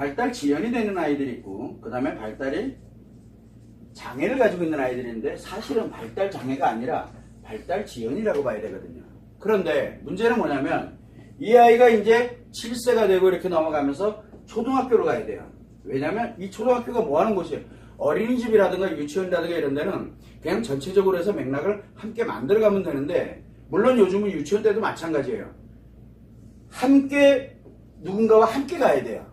발달 지연이 되는 아이들이 있고 그 다음에 발달이 장애를 가지고 있는 아이들인데 사실은 발달 장애가 아니라 발달 지연이라고 봐야 되거든요. 그런데 문제는 뭐냐면 이 아이가 이제 7세가 되고 이렇게 넘어가면서 초등학교로 가야 돼요. 왜냐면 이 초등학교가 뭐 하는 곳이에요? 어린이집이라든가 유치원이라든가 이런 데는 그냥 전체적으로 해서 맥락을 함께 만들어가면 되는데 물론 요즘은 유치원 때도 마찬가지예요. 함께 누군가와 함께 가야 돼요.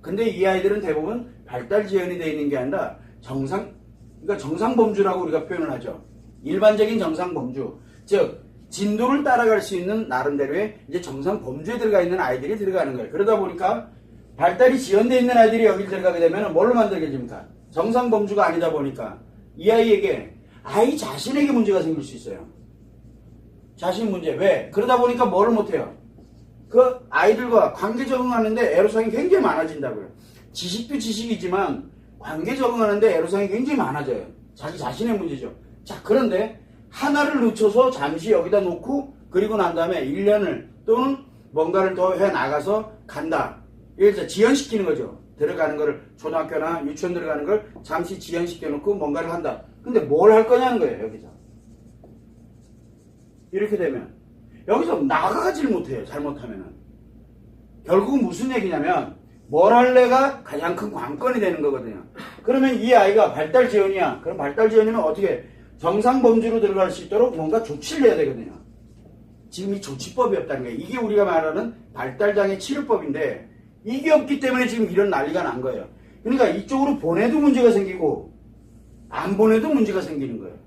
근데 이 아이들은 대부분 발달 지연이 되어 있는 게 아니라 정상, 그러니까 정상 범주라고 우리가 표현을 하죠. 일반적인 정상 범주. 즉, 진도를 따라갈 수 있는 나름대로의 이제 정상 범주에 들어가 있는 아이들이 들어가는 거예요. 그러다 보니까 발달이 지연되어 있는 아이들이 여기 들어가게 되면 뭘로 만들게 됩니까? 정상 범주가 아니다 보니까 이 아이에게 아이 자신에게 문제가 생길 수 있어요. 자신 문제. 왜? 그러다 보니까 뭐를 못해요? 그 아이들과 관계 적응하는데 애로사항이 굉장히 많아진다고요. 지식도 지식이지만 관계 적응하는데 애로사항이 굉장히 많아져요. 자기 자신의 문제죠. 자, 그런데 하나를 놓쳐서 잠시 여기다 놓고 그리고 난 다음에 1년을 또는 뭔가를 더 해 나가서 간다. 이래서 지연시키는 거죠. 들어가는 거를 초등학교나 유치원 들어가는 걸 잠시 지연시켜 놓고 뭔가를 한다. 근데 뭘 할 거냐는 거예요, 여기서. 이렇게 되면 여기서 나가지를 못해요. 잘못하면은. 결국은 무슨 얘기냐면 뭘 할래가 가장 큰 관건이 되는 거거든요. 그러면 이 아이가 발달 지연이야. 그럼 발달 지연이면 어떻게 정상 범주로 들어갈 수 있도록 뭔가 조치를 해야 되거든요. 지금 이 조치법이 없다는 거예요. 이게 우리가 말하는 발달장애 치료법인데 이게 없기 때문에 지금 이런 난리가 난 거예요. 그러니까 이쪽으로 보내도 문제가 생기고 안 보내도 문제가 생기는 거예요.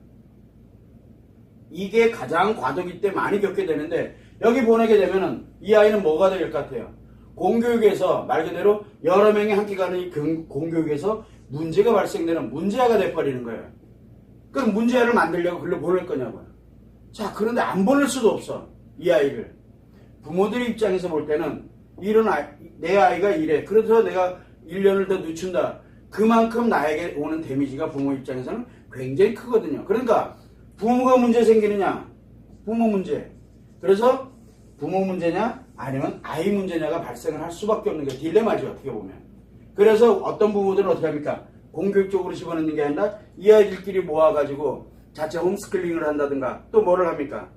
이게 가장 과도기 때 많이 겪게 되는데 여기 보내게 되면은 이 아이는 뭐가 될 것 같아요? 공교육에서 말 그대로 여러 명이 함께 가는 이 공- 공교육에서 문제가 발생되는 문제아가 돼버리는 거예요. 그럼 문제아를 만들려고 글로 보낼 거냐고요. 자, 그런데 안 보낼 수도 없어. 이 아이를. 부모들 입장에서 볼 때는 이런 아이, 내 아이가 이래. 그래서 내가 1년을 더 늦춘다. 그만큼 나에게 오는 데미지가 부모 입장에서는 굉장히 크거든요. 그러니까 부모가 문제 생기느냐? 부모 문제. 그래서 부모 문제냐? 아니면 아이 문제냐가 발생을 할 수밖에 없는 게 딜레마죠. 어떻게 보면. 그래서 어떤 부모들은 어떻게 합니까? 공교육적으로 집어넣는 게 아니라 이 아이들끼리 모아가지고 자체 홈스쿨링을 한다든가 또 뭐를 합니까?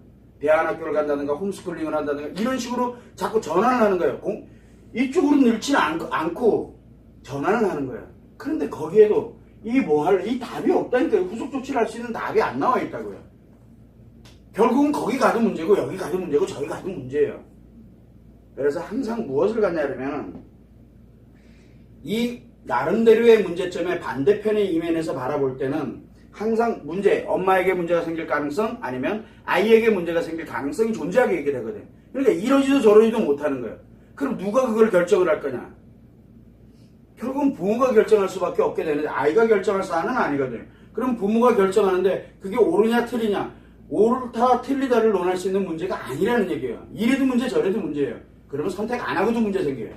대안학교를 간다든가 홈스쿨링을 한다든가 이런 식으로 자꾸 전환을 하는 거예요. 공- 이쪽으로 늘지는 않, 않고 전환을 하는 거예요. 그런데 거기에도 이뭐 할, 이 답이 없다니까요. 후속 조치를 할 수 있는 답이 안 나와 있다고요. 결국은 거기 가도 문제고 여기 가도 문제고 저기 가도 문제예요. 그래서 항상 무엇을 갖냐면 이 나름대로의 문제점의 반대편의 이면에서 바라볼 때는 항상 문제, 엄마에게 문제가 생길 가능성 아니면 아이에게 문제가 생길 가능성이 존재하게 하거든. 그러니까 이러지도 저러지도 못하는 거예요. 그럼 누가 그걸 결정을 할 거냐? 결국은 부모가 결정할 수밖에 없게 되는데 아이가 결정할 사안은 아니거든요. 그럼 부모가 결정하는데 그게 옳으냐 틀리냐 옳다 틀리다를 논할 수 있는 문제가 아니라는 얘기예요. 이래도 문제 저래도 문제예요. 그러면 선택 안 하고도 문제 생겨요.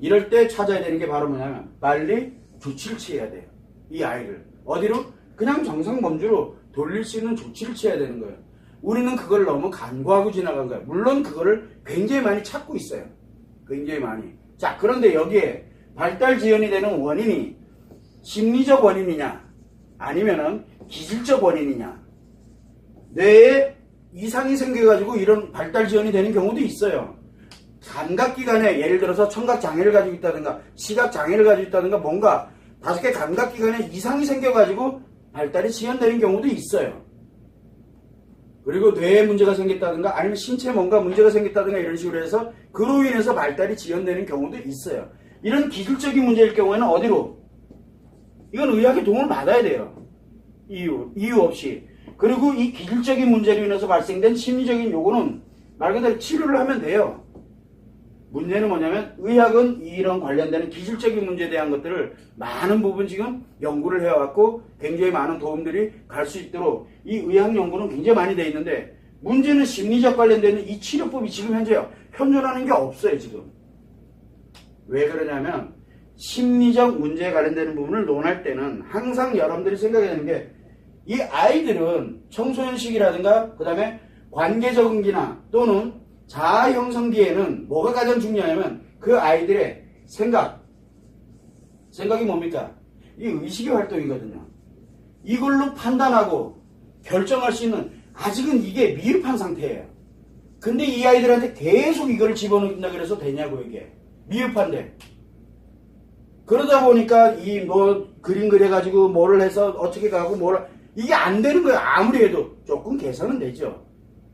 이럴 때 찾아야 되는 게 바로 뭐냐면 빨리 조치를 취해야 돼요. 이 아이를 어디로 그냥 정상 범주로 돌릴 수 있는 조치를 취해야 되는 거예요. 우리는 그걸 너무 간과하고 지나간 거예요. 물론 그거를 굉장히 많이 찾고 있어요. 굉장히 많이. 자 그런데 여기에 발달 지연이 되는 원인이 심리적 원인이냐 아니면은 기질적 원인이냐 뇌에 이상이 생겨가지고 이런 발달 지연이 되는 경우도 있어요. 감각기관에 예를 들어서 청각장애를 가지고 있다든가 시각장애를 가지고 있다든가 뭔가 다섯 개 감각기관에 이상이 생겨가지고 발달이 지연되는 경우도 있어요. 그리고 뇌에 문제가 생겼다든가 아니면 신체에 뭔가 문제가 생겼다든가 이런 식으로 해서 그로 인해서 발달이 지연되는 경우도 있어요. 이런 기술적인 문제일 경우에는 어디로? 이건 의학의 도움을 받아야 돼요. 이유, 이유 없이. 그리고 이 기술적인 문제로 인해서 발생된 심리적인 요구는 말 그대로 치료를 하면 돼요. 문제는 뭐냐면 의학은 이런 관련되는 기술적인 문제에 대한 것들을 많은 부분 지금 연구를 해왔고 굉장히 많은 도움들이 갈 수 있도록 이 의학 연구는 굉장히 많이 돼 있는데 문제는 심리적 관련되는 이 치료법이 지금 현재 현존하는 게 없어요 지금 왜 그러냐면 심리적 문제에 관련되는 부분을 논할 때는 항상 여러분들이 생각해야 되는 게 이 아이들은 청소년 시기라든가 그 다음에 관계 적응기나 또는 자아 형성 기에는 뭐가 가장 중요하냐면 그 아이들의 생각. 생각이 뭡니까? 이게 의식의 활동이거든요. 이걸로 판단하고 결정할 수 있는 아직은 이게 미흡한 상태예요. 근데 이 아이들한테 계속 이걸 집어넣는다 그래서 되냐고 이게. 미흡한데. 그러다 보니까 이 뭐 그림 그려가지고 뭐를 해서 어떻게 가고 뭐를 이게 안 되는 거예요. 아무리 해도 조금 개선은 되죠.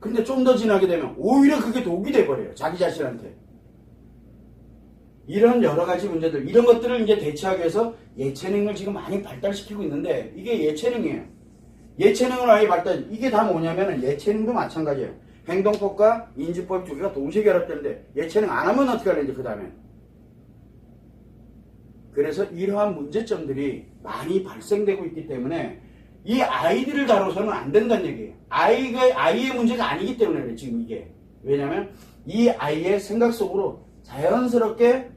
근데 좀 더 지나게 되면 오히려 그게 독이 돼버려요. 자기 자신한테. 이런 여러 가지 문제들, 이런 것들을 이제 대처하기 위해서 예체능을 지금 많이 발달시키고 있는데 이게 예체능이에요. 예체능을 아예 발달, 이게 다 뭐냐면은 예체능도 마찬가지예요. 행동법과 인지법 두 개가 동시에 결합되는데 예체능 안 하면 어떻게 하는지 그 다음에. 그래서 이러한 문제점들이 많이 발생되고 있기 때문에 이 아이들을 다뤄서는 안 된다는 얘기예요. 아이가, 아이의 문제가 아니기 때문에 그래, 지금 이게. 왜냐면 이 아이의 생각 속으로 자연스럽게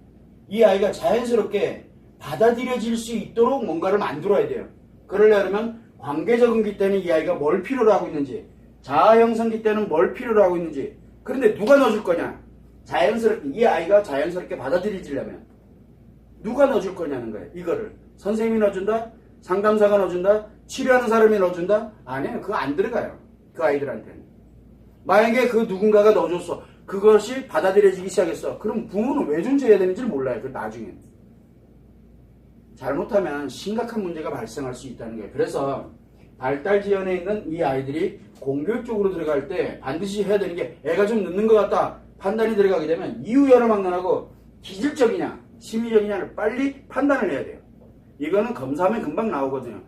이 아이가 자연스럽게 받아들여질 수 있도록 뭔가를 만들어야 돼요. 그러려면 관계 적응기 때는 이 아이가 뭘 필요로 하고 있는지, 자아 형성기 때는 뭘 필요로 하고 있는지, 그런데 누가 넣어줄 거냐? 자연스럽게, 이 아이가 자연스럽게 받아들여지려면 누가 넣어줄 거냐는 거예요. 이거를. 선생님이 넣어준다? 상담사가 넣어준다? 치료하는 사람이 넣어준다? 아니에요. 그거 안 들어가요. 그 아이들한테는. 만약에 그 누군가가 넣어줬어. 그것이 받아들여지기 시작했어. 그럼 부모는 왜 존재해야 되는지 몰라요. 그 나중에. 잘못하면 심각한 문제가 발생할 수 있다는 거예요. 그래서 발달 지연에 있는 이 아이들이 공교육 쪽으로 들어갈 때 반드시 해야 되는 게 애가 좀 늦는 것 같다. 판단이 들어가게 되면 이유 여러망론하고 기질적이냐 심리적이냐를 빨리 판단을 해야 돼요. 이거는 검사하면 금방 나오거든요.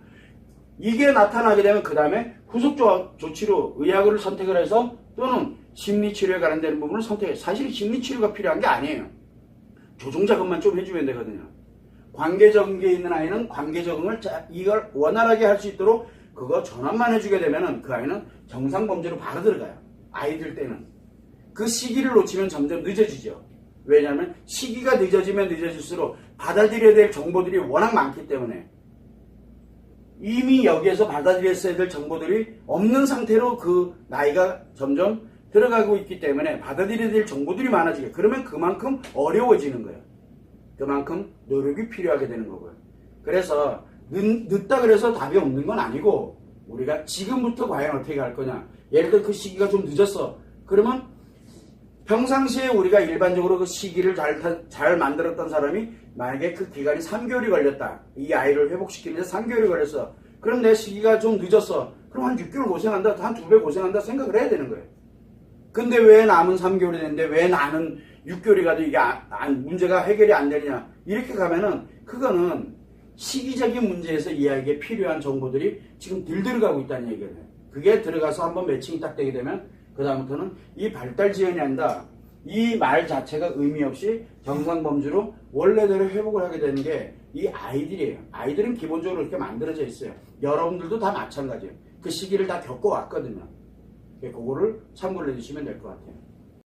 이게 나타나게 되면 그 다음에 후속 조- 조치로 의학을 선택을 해서 또는 심리치료에 관련되는 부분을 선택해. 사실 심리치료가 필요한 게 아니에요. 조종 작업만 좀 해주면 되거든요. 관계 적응에 있는 아이는 관계 적응을 자- 이걸 원활하게 할 수 있도록 그거 전환만 해주게 되면은 그 아이는 정상 범죄로 바로 들어가요. 아이들 때는 그 시기를 놓치면 점점 늦어지죠. 왜냐하면 시기가 늦어지면 늦어질수록 받아들여야 될 정보들이 워낙 많기 때문에 이미 여기에서 받아들였어야 될 정보들이 없는 상태로 그 나이가 점점 들어가고 있기 때문에 받아들여야 될 정보들이 많아지게 그러면 그만큼 어려워지는 거예요. 그만큼 노력이 필요하게 되는 거고요. 그래서 늦, 늦다 그래서 답이 없는 건 아니고 우리가 지금부터 과연 어떻게 할 거냐. 예를 들어 그 시기가 좀 늦었어. 그러면 평상시에 우리가 일반적으로 그 시기를 잘, 타- 잘 만들었던 사람이 만약에 그 기간이 3개월이 걸렸다. 이 아이를 회복시키는데 3개월이 걸렸어. 그럼 내 시기가 좀 늦었어. 그럼 한 6개월 고생한다. 한 두 배 고생한다 생각을 해야 되는 거예요. 근데 왜 남은 3개월이 됐는데 왜 나는 6개월이 가도 이게 안- 안- 문제가 해결이 안 되느냐. 이렇게 가면은 그거는 시기적인 문제에서 이야기에 필요한 정보들이 지금 들 들어가고 있다는 얘기예요. 그게 들어가서 한번 매칭이 딱 되게 되면 그 다음부터는 이 발달 지연이 한다. 이 말 자체가 의미 없이 정상 범주로 원래대로 회복을 하게 되는 게 이 아이들이에요. 아이들은 기본적으로 이렇게 만들어져 있어요. 여러분들도 다 마찬가지예요. 그 시기를 다 겪어왔거든요. 그거를 참고를 해주시면 될 것 같아요.